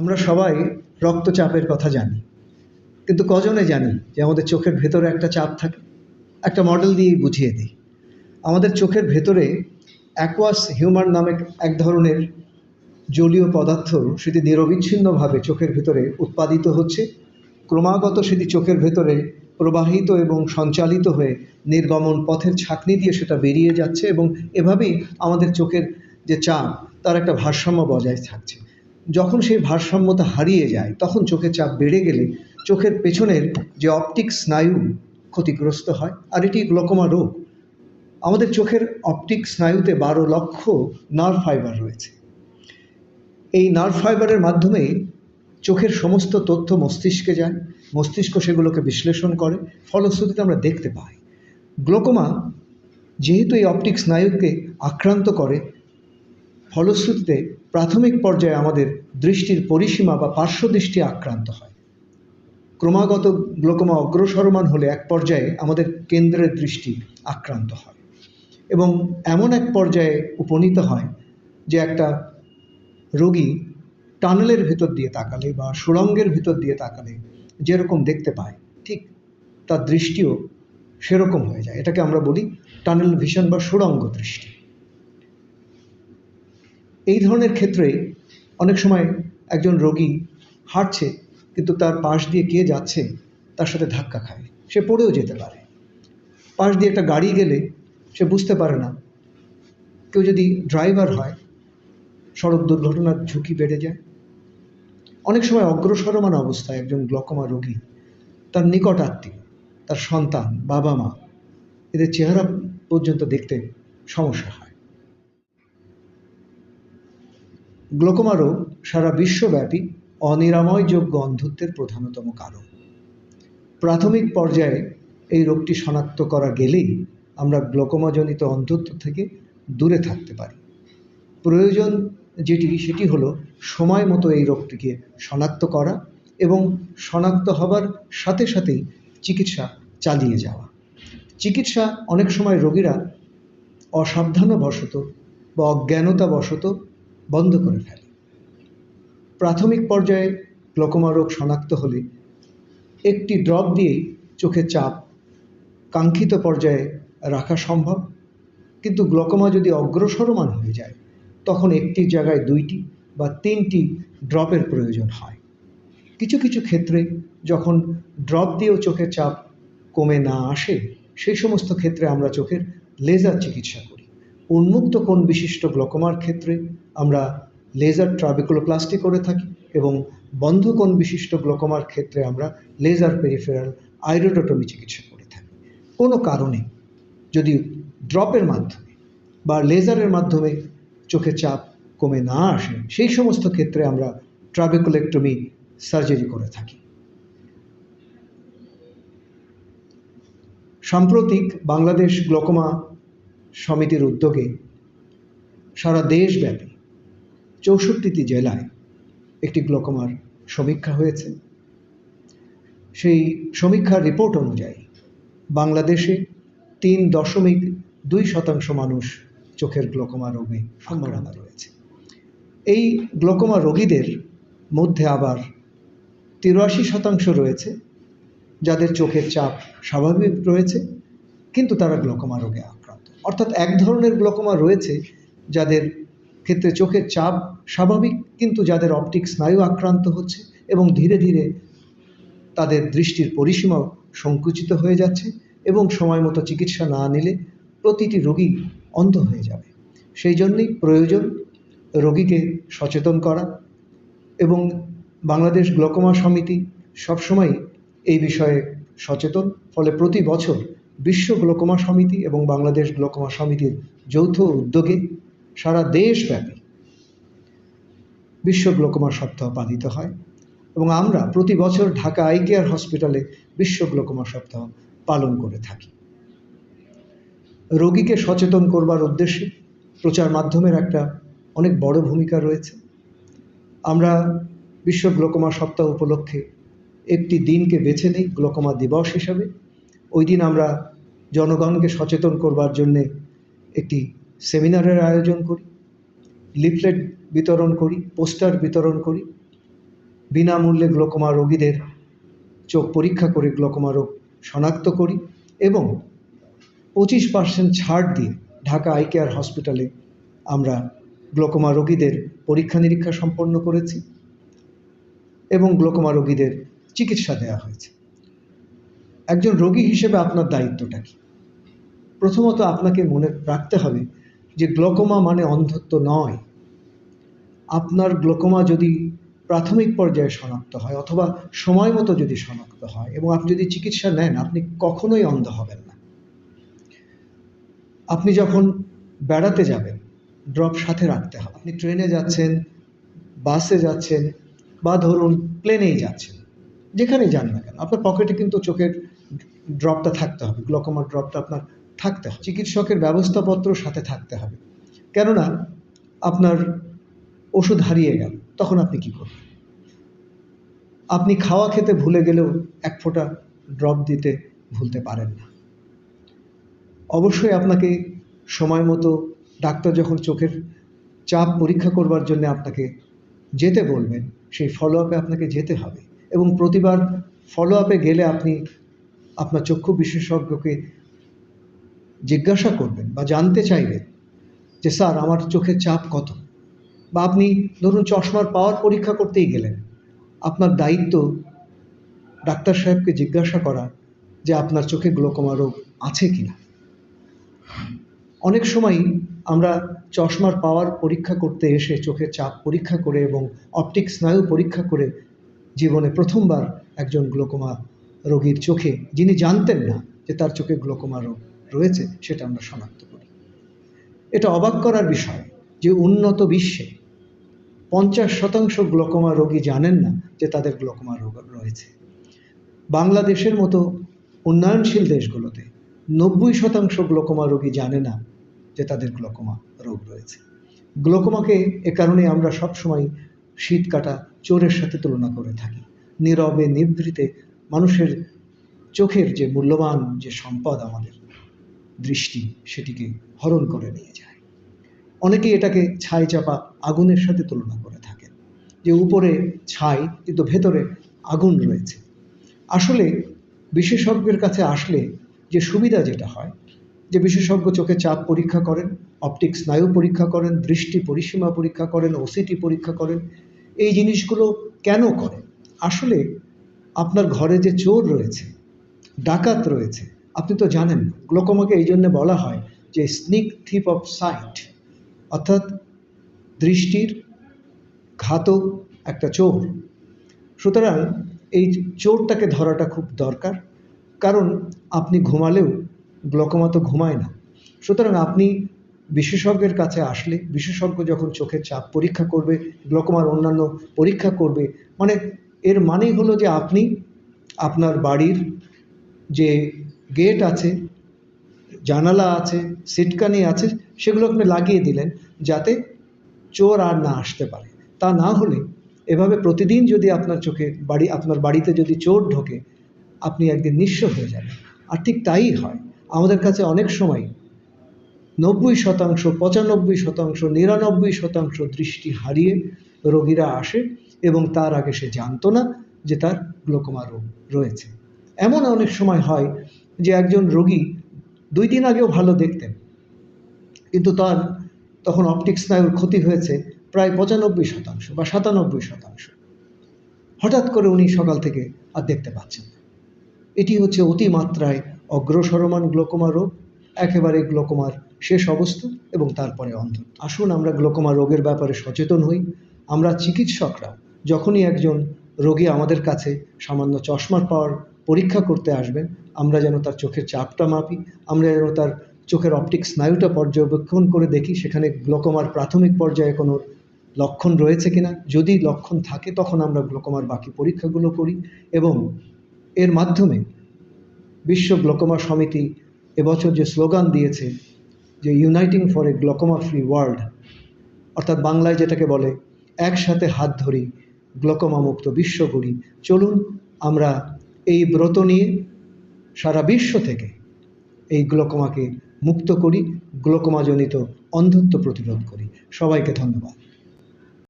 আমরা সবাই রক্তচাপের কথা জানি। কিন্তু কজনে জানি যে আমাদের চোখের ভেতরে একটা চাপ থাকে? একটা মডেল দিয়েই বুঝিয়ে দিই। আমাদের চোখের ভেতরে অ্যাকোয়াস হিউমার নামে এক ধরনের জলীয় পদার্থ সেটি নিরবিচ্ছিন্নভাবে চোখের ভেতরে উৎপাদিত হচ্ছে। ক্রমাগত সেটি চোখের ভেতরে প্রবাহিত এবং সঞ্চালিত হয়ে নির্গমন পথের ছাঁকনি দিয়ে সেটা বেরিয়ে যাচ্ছে এবং এভাবেই আমাদের চোখের যে চাপ, তার একটা ভারসাম্য বজায় থাকছে। যখন সেই ভারসাম্যতা হারিয়ে যায়, তখন চোখের চাপ বেড়ে গেলে চোখের পেছনের যে অপটিক স্নায়ু ক্ষতিগ্রস্ত হয়, আর এটি গ্লোকোমা রোগ। আমাদের চোখের অপটিক স্নায়ুতে বারো লক্ষ নার্ভ ফাইবার রয়েছে। এই নার্ভ ফাইবারের মাধ্যমে চোখের সমস্ত তথ্য মস্তিষ্কে যায়, মস্তিষ্ক সেগুলোকে বিশ্লেষণ করে, ফলশ্রুতিতে আমরা দেখতে পাই। গ্লোকোমা যেহেতু এই অপটিক স্নায়ুকে আক্রান্ত করে ফলশ্রুতিতে প্রাথমিক পর্যায়ে আমাদের দৃষ্টির পরিসীমা বা পার্শ্বদৃষ্টি আক্রান্ত হয়। ক্রমাগত গ্লোকোমা অগ্রসরমান হলে এক পর্যায়ে আমাদের কেন্দ্রের দৃষ্টি আক্রান্ত হয় এবং এমন এক পর্যায়ে উপনীত হয় যে একটা রোগী টানেলের ভেতর দিয়ে তাকালে বা সুড়ঙ্গের ভিতর দিয়ে তাকালে যেরকম দেখতে পায়, ঠিক তার দৃষ্টিও সেরকম হয়ে যায়। এটাকে আমরা বলি টানেল ভিশন বা সুড়ঙ্গ দৃষ্টি। এই ধরনের ক্ষেত্রে অনেক সময় একজন রোগী হাঁটছে, কিন্তু তার পাশ দিয়ে কে যাচ্ছে, তার সাথে ধাক্কা খায়। সে পড়েও যেতে পারে। পাশ দিয়ে একটা গাড়ি গেলে সে বুঝতে পারে না। কেউ যদি ড্রাইভার হয়, সড়ক দুর্ঘটনার ঝুঁকি বেড়ে যায়। অনেক সময় অগ্রসরমান অবস্থায় একজন গ্লকমা রোগী, তার নিকট আত্মীয়, তার সন্তান বাবা মা এদের চেহারা পর্যন্ত দেখতে সমস্যা হয়। গ্লোকোমা রোগ সারা বিশ্বব্যাপী অনিরাময়যোগ্য অন্ধত্বের প্রধানতম কারণ। প্রাথমিক পর্যায়ে এই রোগটি শনাক্ত করা গেলেই আমরা গ্লোকোমাজনিত অন্ধত্ব থেকে দূরে থাকতে পারি। প্রয়োজন যেটি, সেটি হলো সময় মতো এই রোগটিকে শনাক্ত করা এবং শনাক্ত হবার সাথে সাথেই চিকিৎসা চালিয়ে যাওয়া। চিকিৎসা অনেক সময় রোগীরা অসাবধানবশত বা অজ্ঞানতাবশত বন্ধ করে ফেলে। প্রাথমিক পর্যায়ে গ্লোকোমা রোগ শনাক্ত হলে একটি ড্রপ দিয়েই চোখের চাপ কাঙ্ক্ষিত পর্যায়ে রাখা সম্ভব। কিন্তু গ্লোকোমা যদি অগ্রসরমান হয়ে যায়, তখন একটি জায়গায় দুইটি বা তিনটি ড্রপের প্রয়োজন হয়। কিছু কিছু ক্ষেত্রে যখন ড্রপ দিয়েও চোখের চাপ কমে না আসে, সেই সমস্ত ক্ষেত্রে আমরা চোখের লেজার চিকিৎসা উন্মুক্ত কোণ বিশিষ্ট গ্লোকোমার ক্ষেত্রে আমরা লেজার ট্রাবিকুলোপ্লাস্টি করে থাকি এবং বন্ধ কোণ বিশিষ্ট গ্লোকোমার ক্ষেত্রে আমরা লেজার পেরিফেরাল আইরোডোটমি চিকিৎসা করে থাকি। কোনো কারণে যদি ড্রপের মাধ্যমে বা লেজারের মাধ্যমে চোখের চাপ কমে না আসে, সেই সমস্ত ক্ষেত্রে আমরা ট্রাবেকুলেক্টমি সার্জারি করে থাকি। সাম্প্রতিক বাংলাদেশ গ্লোকোমা সমিতির উদ্যোগে সারা দেশব্যাপী চৌষট্টিটি জেলায় একটি গ্লোকোমার সমীক্ষা হয়েছে। সেই সমীক্ষার রিপোর্ট অনুযায়ী বাংলাদেশে তিন দশমিক দুই শতাংশ মানুষ চোখের গ্লোকোমা রোগে সম্ভাবনা রয়েছে। এই গ্লোকোমা রোগীদের মধ্যে আবার তিরাশি শতাংশ রয়েছে যাদের চোখের চাপ স্বাভাবিক রয়েছে কিন্তু তারা গ্লোকোমা রোগে আক্রান্ত। অর্থাৎ এক ধরনের গ্লোকোমা রয়েছে, যাদের ক্ষেত্রে চোখের চাপ স্বাভাবিক, কিন্তু যাদের অপটিক স্নায়ু আক্রান্ত হচ্ছে এবং ধীরে ধীরে তাদের দৃষ্টির পরিসীমাও সংকুচিত হয়ে যাচ্ছে এবং সময় মতো চিকিৎসা না নিলে প্রতিটি রোগী অন্ধ হয়ে যাবে। সেই জন্যই প্রয়োজন রোগীকে সচেতন করা এবং বাংলাদেশ গ্লোকোমা সমিতি সবসময় এই বিষয়ে সচেতন, ফলে প্রতি বছর বিশ্ব গ্লোকোমা সমিতি এবং বাংলাদেশ গ্লোকোমা সমিতির যৌথ উদ্যোগে সারা দেশব্যাপী বিশ্ব গ্লোকোমা সপ্তাহ পালিত হয় এবং আমরা প্রতি বছর ঢাকা আই কেয়ার হসপিটালে বিশ্ব গ্লোকোমা সপ্তাহ পালন করে থাকি। রোগীকে সচেতন করবার উদ্দেশ্যে প্রচার মাধ্যমের একটা অনেক বড় ভূমিকা রয়েছে। আমরা বিশ্ব গ্লোকোমা সপ্তাহ উপলক্ষে একটি দিনকে বেছে নিই, গ্লোকোমা দিবস হিসাবে। ওই দিন আমরা জনগণকে সচেতন করবার জন্যে একটি সেমিনারের আয়োজন করি, লিফলেট বিতরণ করি, পোস্টার বিতরণ করি। বিনামূল্যে গ্লোকোমা রোগীদের চোখ পরীক্ষা করে গ্লোকোমা রোগ শনাক্ত করি এবং পঁচিশ পার্সেন্ট ছাড় দিয়ে ঢাকা আই কেয়ার হসপিটালে আমরা গ্লোকোমা রোগীদের পরীক্ষা নিরীক্ষা সম্পন্ন করেছি এবং গ্লোকোমা রোগীদের চিকিৎসা দেওয়া হয়েছে। একজন রোগী হিসেবে আপনার দায়িত্বটা কি? প্রথমত আপনাকে মনে রাখতে হবে যে গ্লোকোমা মানে অন্ধত্ব নয়। আপনার গ্লোকোমা যদি প্রাথমিক পর্যায়ে শনাক্ত হয় অথবা সময় মতো যদি শনাক্ত হয় এবং আপনি যদি চিকিৎসা নেন, আপনি কখনোই অন্ধ হবেন না। আপনি যখন বেড়াতে যাবেন, ড্রপ সাথে রাখতে হবে। আপনি ট্রেনে যাচ্ছেন, বাসে যাচ্ছেন বা ধরুন প্লেনেই যাচ্ছেন, যেখানেই যান না কেন, আপনার পকেটে কিন্তু চোখের ড্রপটা থাকতে হবে। গ্লোকোমার ড্রপটা আপনার থাকতে হবে। চিকিৎসকের ব্যবস্থাপত্র সাথে থাকতে হবে। কেননা, আপনার ওষুধ হারিয়ে গেল, তখন আপনি কি করবেন? আপনি খাওয়া খেতে ভুলে গেলেও এক ফোঁটা ড্রপ দিতে ভুলতে পারেন না। অবশ্যই আপনাকে সময় মতো ডাক্তার যখন চোখের চাপ পরীক্ষা করবার জন্য আপনাকে যেতে বলবেন, সেই ফলো আপে আপনাকে যেতে হবে। এবং প্রতিবার ফলো আপে গেলে আপনি আপনার চক্ষু বিশেষজ্ঞকে জিজ্ঞাসা করবেন বা জানতে চাইবেন যে, স্যার, আমার চোখের চাপ কত? বা আপনি ধরুন চশমার পাওয়ার পরীক্ষা করতেই গেলেন। আপনার দায়িত্ব ডাক্তার সাহেবকে জিজ্ঞাসা করা যে, আপনার চোখে গ্লোকোমা রোগ আছে কিনা? অনেক সময়ই আমরা চশমার পাওয়ার পরীক্ষা করতে এসে চোখের চাপ পরীক্ষা করে এবং অপটিক স্নায়ু পরীক্ষা করে জীবনে প্রথমবার একজন গ্লোকোমা রোগীর চোখে, যিনি জানতেন না যে তার চোখে গ্লোকোমা রোগ রয়েছে, সেটা আমরা শনাক্ত করি। এটা অবাক করার বিষয় যে উন্নত বিশ্বে পঞ্চাশ শতাংশ গ্লোকোমা রোগী জানেন না যে তাদের গ্লোকোমা রোগ রয়েছে। বাংলাদেশের মতো উন্নয়নশীল দেশগুলোতে নব্বই শতাংশ গ্লোকোমা রোগী জানে না যে তাদের গ্লোকোমা রোগ রয়েছে। গ্লোকোমাকে এ কারণে আমরা সবসময় শীত কাটা চোরের সাথে তুলনা করে থাকি। নীরবে নিভৃতে মানুষের চোখের যে মূল্যবান যে সম্পদ আমাদের দৃষ্টি সেটিকে হরণ করে নিয়ে যায়। অনেকেই এটাকে ছাই চাপা আগুনের সাথে তুলনা করে থাকেন যে উপরে ছাই কিন্তু ভেতরে আগুন রয়েছে। আসলে বিশেষজ্ঞের কাছে আসলে যে সুবিধা যেটা হয়, যে বিশেষজ্ঞ চোখে চাপ পরীক্ষা করেন, অপটিক স্নায়ু পরীক্ষা করেন, দৃষ্টি পরিসীমা পরীক্ষা করেন ওসিটি পরীক্ষা করেন, এই জিনিসগুলো কেন করেন? আসলে আপনার ঘরে যে চোর রয়েছে, ডাকাত রয়েছে আপনি তো জানেন, গ্লোকোমাকে এই জন্য বলা হয় যে স্নিক থিপ অফ সাইট, অর্থাৎ দৃষ্টির ঘাতক একটা চোর। সুতরাং এই চোরটাকে ধরাটা খুব দরকার, কারণ আপনি ঘুমালেও গ্লোকোমা তো ঘুমায় না। সুতরাং আপনি বিশেষজ্ঞের কাছে আসলে, বিশেষজ্ঞ যখন চোখের চাপ পরীক্ষা করবে, গ্লোকোমার অন্যান্য পরীক্ষা করবে মানে এর মানেই হলো যে আপনি আপনার বাড়ির যে গেট আছে, জানালা আছে, সিটকানি আছে, সেগুলো আপনি লাগিয়ে দিলেন যাতে চোর আর না আসতে পারে। তা না হলে এভাবে প্রতিদিন যদি আপনার চোখে বাড়ি, আপনার বাড়িতে যদি চোর ঢোকে, আপনি একদিন নিঃস্ব হয়ে যাবেন। আর ঠিক তাই হয়। আমাদের কাছে অনেক সময় নব্বই শতাংশ, পঁচানব্বই শতাংশ, নিরানব্বই শতাংশ দৃষ্টি হারিয়ে রোগীরা আসে এবং তার আগে সে জানতো না যে তার গ্লোকোমা রোগ রয়েছে। এমন অনেক সময় হয় যে একজন রোগী দুই দিন আগেও ভালো দেখতেন। কিন্তু তার তখন অপটিক স্নায়ুর ক্ষতি হয়েছে প্রায় পঁচানব্বই শতাংশ বা সাতানব্বই শতাংশ। হঠাৎ করে উনি সকাল থেকে আর দেখতে পাচ্ছেন না। এটি হচ্ছে অতিমাত্রায় অগ্রসরমান গ্লোকোমা রোগ, একেবারে গ্লোকোমার শেষ অবস্থা এবং তারপরে অন্ধ আসুন আমরা গ্লোকোমা রোগের ব্যাপারে সচেতন হই। আমরা চিকিৎসকরা যখনই একজন রোগী আমাদের কাছে সামান্য চশমার পাওয়ার পরীক্ষা করতে আসবেন, আমরা যেন তার চোখের চাপটা মাপি, আমরা যেন তার চোখের অপটিক স্নায়ুটা পর্যবেক্ষণ করে দেখি, সেখানে গ্লোকোমার প্রাথমিক পর্যায়ে কোনো লক্ষণ রয়েছে কিনা। যদি লক্ষণ থাকে, তখন আমরা গ্লোকোমার বাকি পরীক্ষাগুলো করি এবং এর মাধ্যমে বিশ্ব গ্লোকোমা সমিতি এবছর যে স্লোগান দিয়েছে, যে uniting for a glaucoma free world অর্থাৎ বাংলায় যেটাকে বলে, একসাথে হাত ধরি, গ্লোকোমা মুক্ত বিশ্ব গড়ি চলুন আমরা এই ব্রত নিয়ে সারা বিশ্ব থেকে এই গ্লোকোমাকে মুক্ত করি, গ্লোকোমাজনিত অন্ধত্ব প্রতিরোধ করি। সবাইকে ধন্যবাদ।